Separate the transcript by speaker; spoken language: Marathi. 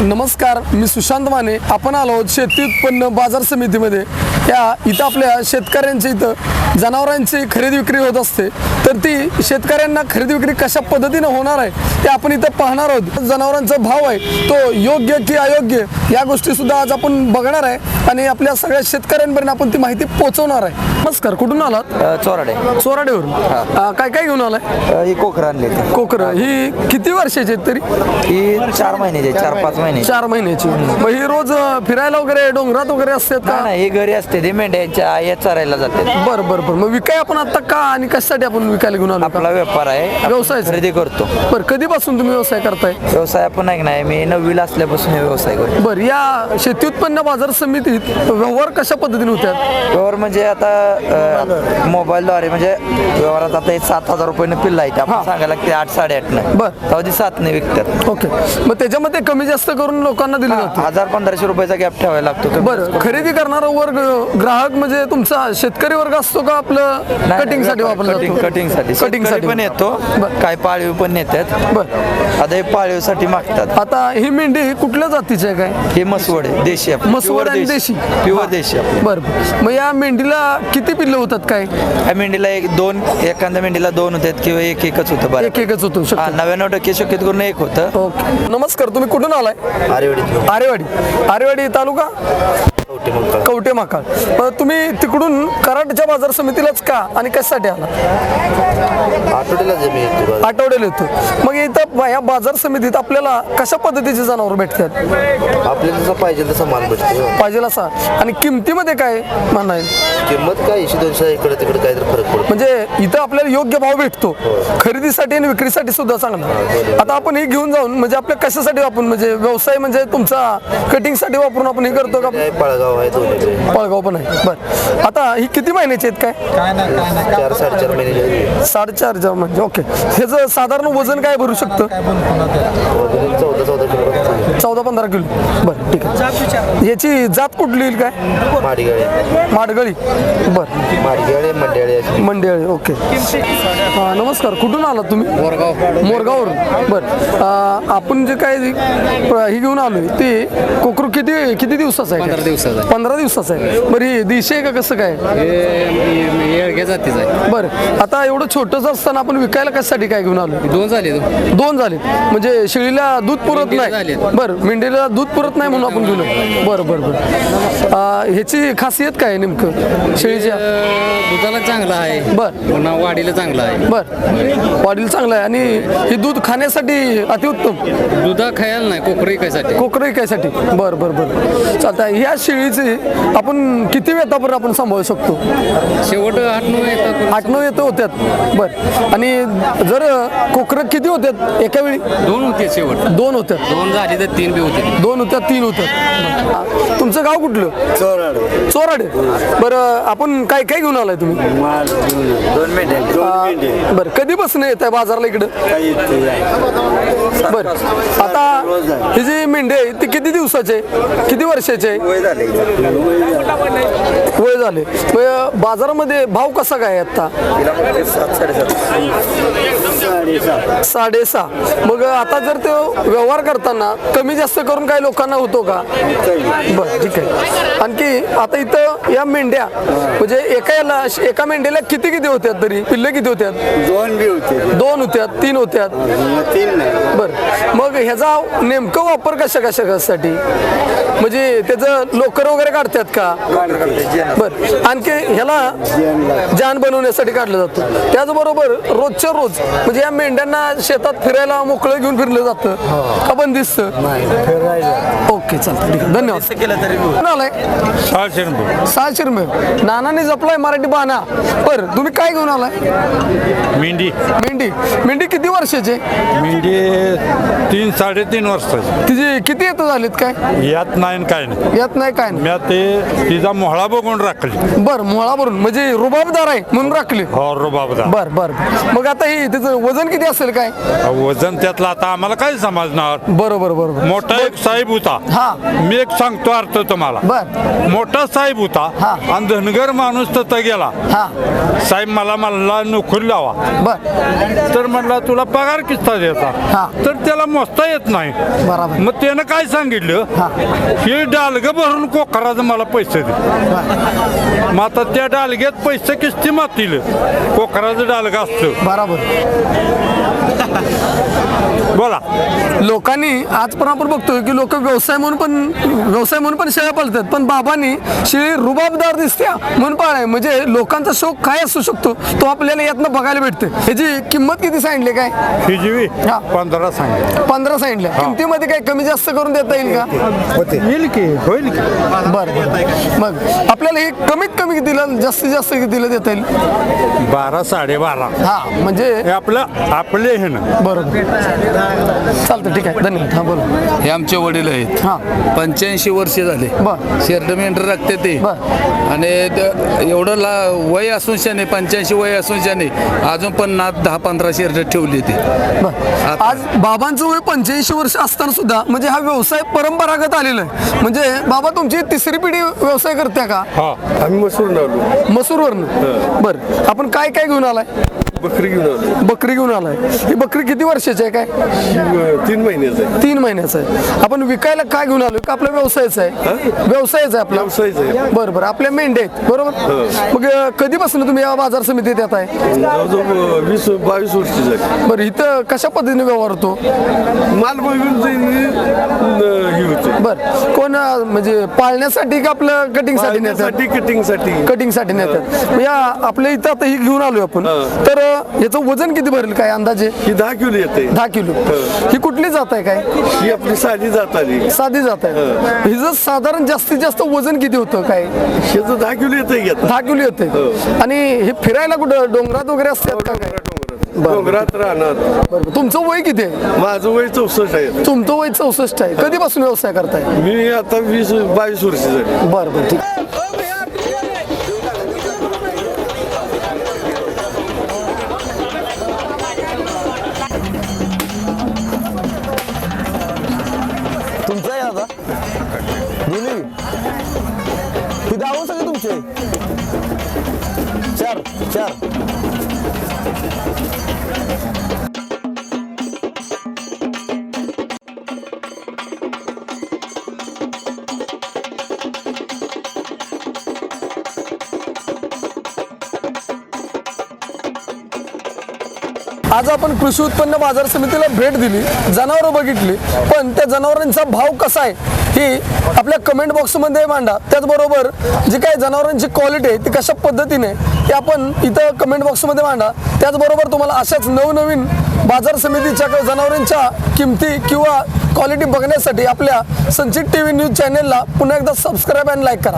Speaker 1: नमस्कार मी सुशांत माने आपण आलो आहोत शेती उत्पन्न बाजार समितीमध्ये. या इथं आपल्या शेतकऱ्यांच्या इथं जनावरांची खरेदी विक्री होत असते. तर ती शेतकऱ्यांना खरेदी विक्री कशा पद्धतीनं होणार आहे ते आपण इथं पाहणार आहोत. जनावरांचा भाव आहे तो योग्य की अयोग्य या गोष्टी सुद्धा आज आपण बघणार आहे. आणि आपल्या सगळ्या शेतकऱ्यांपर्यंत आपण ती माहिती पोहोचवणार आहे. नमस्कार कुठून आलात?
Speaker 2: चोराडे.
Speaker 1: चोराडेवरून. काय काय घेऊन आलाय?
Speaker 2: ही कोकर आणली होती.
Speaker 1: कोकर. ही किती वर्षाची आहेत तरी?
Speaker 2: ही चार महिन्याची चार पाच महिने.
Speaker 1: चार महिन्याची. मग ही रोज अं, फिरायला वगैरे डोंगरात वगैरे असतात का?
Speaker 2: नाही ही घरी असते ती मेंढ्याच्या या चरायला जाते
Speaker 1: बर बर बर. मग विकाय आपण आता का आणि कशासाठी आपण विकायला घेऊन आलो
Speaker 2: आपला व्यापार आहे आपण
Speaker 1: व्यवसायाचा?
Speaker 2: खरेदी करतो.
Speaker 1: बर कधीपासून तुम्ही व्यवसाय करताय?
Speaker 2: व्यवसाय आपण ऐक नाही मी नववीला असल्यापासून हे व्यवसाय करतो.
Speaker 1: बर या शेती उत्पन्न बाजार समितीत व्यवहार कशा पद्धतीने होत्यात
Speaker 2: व्यवहार म्हणजे आता मोबाईलद्वारे म्हणजे व्यवहारात आता हे सात हजार रुपये पिल्ला आहे ते. आपण सांगायला लागते आठ साडेआठ नाही
Speaker 1: बर.
Speaker 2: ती सात नाही विकतात.
Speaker 1: ओके. मग त्याच्यामध्ये कमी जास्त करून लोकांना दिलं जातं.
Speaker 2: हजार पंधराशे रुपयाचा गॅप ठेवायला लागतो.
Speaker 1: बरं खरेदी करणारा वर्ग ग्राहक म्हणजे तुमचा शेतकरी वर्ग असतो का आपलं कटिंगसाठी वापरला कटिंगसाठी कटिंगसाठी
Speaker 2: पण येतो. काय पाळीव पण येतात
Speaker 1: बर.
Speaker 2: आता हे पाळीवसाठी मागतात.
Speaker 1: आता ही मेंढी कुठल्या जातीची आहे काय?
Speaker 2: हे मसवड आहे देशी.
Speaker 1: मसवड आणि देशी.
Speaker 2: प्युअर देशी.
Speaker 1: बर मग या मेंढीला किती पिल्लं होतात काय?
Speaker 2: ह्या मेंढीला एक दोन एखाद्या मेंढीला दोन होतात किंवा एक एकच होतं बरं
Speaker 1: एक एकच होतो
Speaker 2: नव्याण्णव टक्के शक्यतो करून एक होतं.
Speaker 1: नमस्कार तुम्ही कुठून आलाय?
Speaker 3: आरेवाडी.
Speaker 1: आरेवाडी. आरेवाडी तालुका?
Speaker 3: कवटे
Speaker 1: माकाळ तुम्ही तिकडून कराडच्या बाजार समितीलाच का आणि कशासाठी आला?
Speaker 3: आठवड्याला येते
Speaker 1: मग इथं या बाजार समितीत आपल्याला कशा पद्धतीचे जनावर भेटतात?
Speaker 3: आपल्याला जसं पाहिजे तसं माल भेटतो.
Speaker 1: पाहिजे असा आणि किमतीमध्ये काय म्हणाय
Speaker 3: किंमत काय? दोनशे इकडे तिकडे काहीतरी फरक पडतो.
Speaker 1: म्हणजे इथं आपल्याला योग्य भाव भेटतो. खरेदीसाठी आणि विक्रीसाठी सुद्धा चांगला. आता आपण हे घेऊन जाऊन म्हणजे आपल्या कशासाठी आपण म्हणजे व्यवसाय म्हणजे तुमचा कटिंगसाठी वापरून आपण हे करतो का?
Speaker 3: काय पळगाव आहे दोन्हीकडे
Speaker 1: पळगाव पण आहे. बर. आता ही किती महिन्याची आहेत काय?
Speaker 3: चार साडेचार महिने
Speaker 1: साडेचार हजार म्हणजे ओके. ह्याचं साधारण वजन काय भरू शकतं?
Speaker 3: चौदा चौदा
Speaker 1: चौदा पंधरा किलो. बरं ठीक आहे. याची जात कुठली येईल काय?
Speaker 3: माडीगाळे.
Speaker 1: माडगळी. बरं.
Speaker 3: माडीगाळे
Speaker 1: मंडळी ओके. हा, नमस्कार कुठून आलात तुम्ही? मोरगाव मोरगाववरून. बरं. आपण जे काय ही घेऊन आलोय ते कोकरू किती किती दिवसाचं आहे?
Speaker 4: पंधरा दिवसाचं आहे.
Speaker 1: पंधरा दिवसाचं आहे. बरं ही देशी आहे का कसं काय?
Speaker 4: हे येडग्या जातीचा आहे.
Speaker 1: बरं. आता एवढं छोटंच असताना आपण विकायला कशासाठी काय घेऊन आलो
Speaker 4: दोन झाले
Speaker 1: दोन झाले म्हणजे शेळीला दूध पुरत नाही.
Speaker 4: झालेत.
Speaker 1: बरं मेंढीला दूध पुरत नाही म्हणून आपण घेऊन आलो. बरं बरं बरं. आ, ह्याची खासियत काय आहे नेमकं? शेळीच्या
Speaker 4: दुधाला चांगला आहे.
Speaker 1: बरं.
Speaker 4: पुन्हा वाढीला चांगला आहे.
Speaker 1: बर. वाढील चांगलं आहे. आणि हे दूध खाण्यासाठी अतिउत्तम?
Speaker 4: दुधा खायला नाही कोकरी खायसाठी.
Speaker 1: कोकरं विकायसाठी बर बर बर. चालतं ह्या शेळीचे आपण किती वेतापर्यंत आपण सांभाळू शकतो?
Speaker 4: शेवट आठ नऊ येतात
Speaker 1: आठ नऊ येतं होत्यात. बर. आणि जर कोकरं किती होत्यात एका वेळी?
Speaker 4: दोन होते शेवट.
Speaker 1: दोन होत्यात.
Speaker 4: दोन झाली तर तीन बी होते.
Speaker 1: दोन होत्यात तीन होत्यात तुमचं गाव कुठलं? चोराडे. बरं आपण काय काय घेऊन आलाय तुम्ही?
Speaker 2: दोन मेंढ्या
Speaker 1: आ, बरं कधीपासून येत आहे बाजारला इकडं? बर आता ही जी मेंढी आहे ती किती दिवसाची? आहे किती वर्षाची? आहे
Speaker 2: वय झाले.
Speaker 1: बाजारामध्ये भाव कसा काय आहे आता? साडेसहा मग आता जर तो व्यवहार करताना कमी जास्त करून काही लोकांना होतो का? बर ठीक आहे. आणखी आता इथं या मेंढ्या. म्हणजे एका याला एका मेंढ्याला किती किती होत्यात तरी? पिल्ले किती होत्यात?
Speaker 5: दोन बी होते.
Speaker 1: दोन होत्यात तीन होत्यात.
Speaker 5: तीन नाही.
Speaker 1: बर. मग ह्याचा नेमकं वापर कशा कशा कशासाठी? म्हणजे त्याचं लोकर वगैरे काढतात का? बर. आणखी ह्याला जान बनवण्यासाठी काढलं जातं. त्याचबरोबर रोजच्या रोज म्हणजे या मेंढ्यांना शेतात फिरायला मोकळं घेऊन फिरलं जातं. का बंदिस्त ओके चालतं धन्यवाद.
Speaker 6: सहाशे रुपये
Speaker 1: सहाशे रुपये. नानाने जपलाय मराठी बाणा. बर तुम्ही काय घेऊन आलाय?
Speaker 6: मेंढी.
Speaker 1: मेंढी. मेंढी किती वर्षाची
Speaker 6: मेंढी तीन साडेतीन वर्षाची.
Speaker 1: तिची किती येतं झालीत काय?
Speaker 6: यात नाही काय नाही.
Speaker 1: यात नाही काय नाही.
Speaker 6: मी ते तिचा मोहळा बघून राखली.
Speaker 1: बर मोळा भरून म्हणजे रुबाबदार आहे म्हणून राखली.
Speaker 6: हो बाबा
Speaker 1: बर बर. मग आता ही त्याचं वजन किती असेल काय?
Speaker 6: वजन त्यातलं आता आम्हाला काय समजणार?
Speaker 1: बरोबर बरोबर
Speaker 6: मोठा एक साहेब होता.
Speaker 1: हा.
Speaker 6: मी एक सांगतो अर्थ तुम्हाला.
Speaker 1: बर.
Speaker 6: मोठा साहेब होता.
Speaker 1: हा.
Speaker 6: आणि धनगर माणूस तिथं गेला.
Speaker 1: हा.
Speaker 6: साहेब मला मला नोकरी लावा.
Speaker 1: बर.
Speaker 6: तर म्हणला तुला पगार किस्ता
Speaker 1: हा.
Speaker 6: द्यायचा तर त्याला मोजता येत नाही.
Speaker 1: बरोबर.
Speaker 6: मग त्यानं काय सांगितलं?
Speaker 1: हा.
Speaker 6: हे डालगं भरून कोकराचं मला पैसे दे. मग आता त्या डालग्यात पैसे किस्ती मातील. कोकराचं डालगं असतं.
Speaker 1: बरोबर.
Speaker 6: बोला.
Speaker 1: लोकांनी आज पण आपण बघतोय की लोक व्यवसाय म्हणून पण व्यवसाय म्हणून पण शेळ्या पाळतात पण बाबांनी शेळी रुबाबदार दिसत्या म्हणून पाळाय म्हणजे लोकांचा शौक काय असू शकतो तो आपल्याला यातनं बघायला भेटते ह्याची किंमत किती सांगितली काय?
Speaker 6: ही जीवी
Speaker 1: हा.
Speaker 6: पंधरा सांगितलं.
Speaker 1: पंधरा सांगितलं. किमतीमध्ये काय कमी जास्त करून देता येईल का?
Speaker 6: येईल की होईल की.
Speaker 1: बर. मग आपल्याला हे कमीत कमी कितीला जास्तीत जास्त कितीला देता येईल?
Speaker 6: बारा साडेबारा.
Speaker 1: हा म्हणजे
Speaker 6: हे आपलं आपले हे ना.
Speaker 1: बरोबर चालतं ठीक आहे. धन्यवाद. हा बोला.
Speaker 4: हे आमचे वडील आहेत.
Speaker 1: हा.
Speaker 4: पंच्याऐंशी वर्षे झाले.
Speaker 1: बर.
Speaker 4: शेरड मेंढर राखते ते.
Speaker 1: बर.
Speaker 4: आणि एवढं ला वय असून शाने पंच्याऐंशी वय असून शाने अजून पण नात दहा पंधरा शेरड ठेवली ते
Speaker 1: बर. आज बाबांचं वय पंच्याऐंशी वर्ष असताना सुद्धा म्हणजे हा व्यवसाय परंपरागत आलेला आहे. म्हणजे बाबा तुमची तिसरी पिढी व्यवसाय करते का?
Speaker 6: हा
Speaker 5: आम्ही मसूर आलो
Speaker 1: मसूरवरनं? बर. आपण काय काय घेऊन आलाय?
Speaker 5: बकरी घेऊन आलो
Speaker 1: बकरी घेऊन आलाय. ही बकरी किती वर्षाची आहे काय?
Speaker 5: तीन महिन्याचं आहे.
Speaker 1: तीन महिन्याचं आहे. आपण विकायला काय घेऊन आलो का आपला व्यवसायाचा आहे? व्यवसायाचा आहे आपला.
Speaker 5: व्यवसायचं आहे.
Speaker 1: बरं बरं. आपल्या मेंढ्या आहेत. बरोबर? मग अं, कधीपासून तुम्ही या बाजार समितीत येत आहे?
Speaker 5: जवळजवळ वीस बावीस वर्षी झाली.
Speaker 1: बरं इथं कशा पद्धतीने व्यवहार होतो?
Speaker 5: माल बघून जाईन ही होते.
Speaker 1: बर. कोण अं, म्हणजे पाळण्यासाठी का आपलं कटिंगसाठी नेतात?
Speaker 5: पाळण्यासाठी कटिंगसाठी
Speaker 1: कटिंगसाठी नेतात. मग या आपल्या इथं आता ही घेऊन आलोय आपण.
Speaker 5: हा.
Speaker 1: तर अं, याचं वजन किती भरेल काय अंदाजे?
Speaker 5: ही दहा किलो येते.
Speaker 1: दहा किलो. ही. कुठली जात आहे काय?
Speaker 5: ही आपली साधी जात आली.
Speaker 1: साधी जात आहे. हिचं साधारण जास्तीत जास्त वजन किती होतं काय?
Speaker 5: ह्याचं दहा किलो येते
Speaker 1: दहा किलो येते आणि हे फिरायला कुठं? डोंगरात वगैरे असतात का काय?
Speaker 5: डोंगरात राहणार.
Speaker 1: तुमचं वय किती आहे?
Speaker 5: माझं वय चौसष्ट आहे.
Speaker 1: तुमचं वय चौसष्ट आहे. कधीपासून व्यवसाय करताय?
Speaker 5: मी आता वीस बावीस वर्षी झाली.
Speaker 1: बरं बरं. ठीक.
Speaker 7: दोन्ही किती आवड सगळे तुमचे. चार चार.
Speaker 1: आज आपण कृषी उत्पन्न बाजार समितीला भेट दिली. जनावरं बघितली. पण त्या जनावरांचा भाव कसा आहे? ही आपल्या कमेंट बॉक्समध्ये मांडा. त्याचबरोबर जी काही जनावरांची क्वालिटी आहे ती कशा पद्धतीने ते आपण इथं कमेंट बॉक्समध्ये मांडा. त्याचबरोबर तुम्हाला अशाच नवनवीन बाजार समितीच्या जनावरांच्या किमती किंवा क्वालिटी बघण्यासाठी आपल्या संचित टी व्ही न्यूज चॅनेलला पुन्हा एकदा सबस्क्राईब अँड लाईक करा.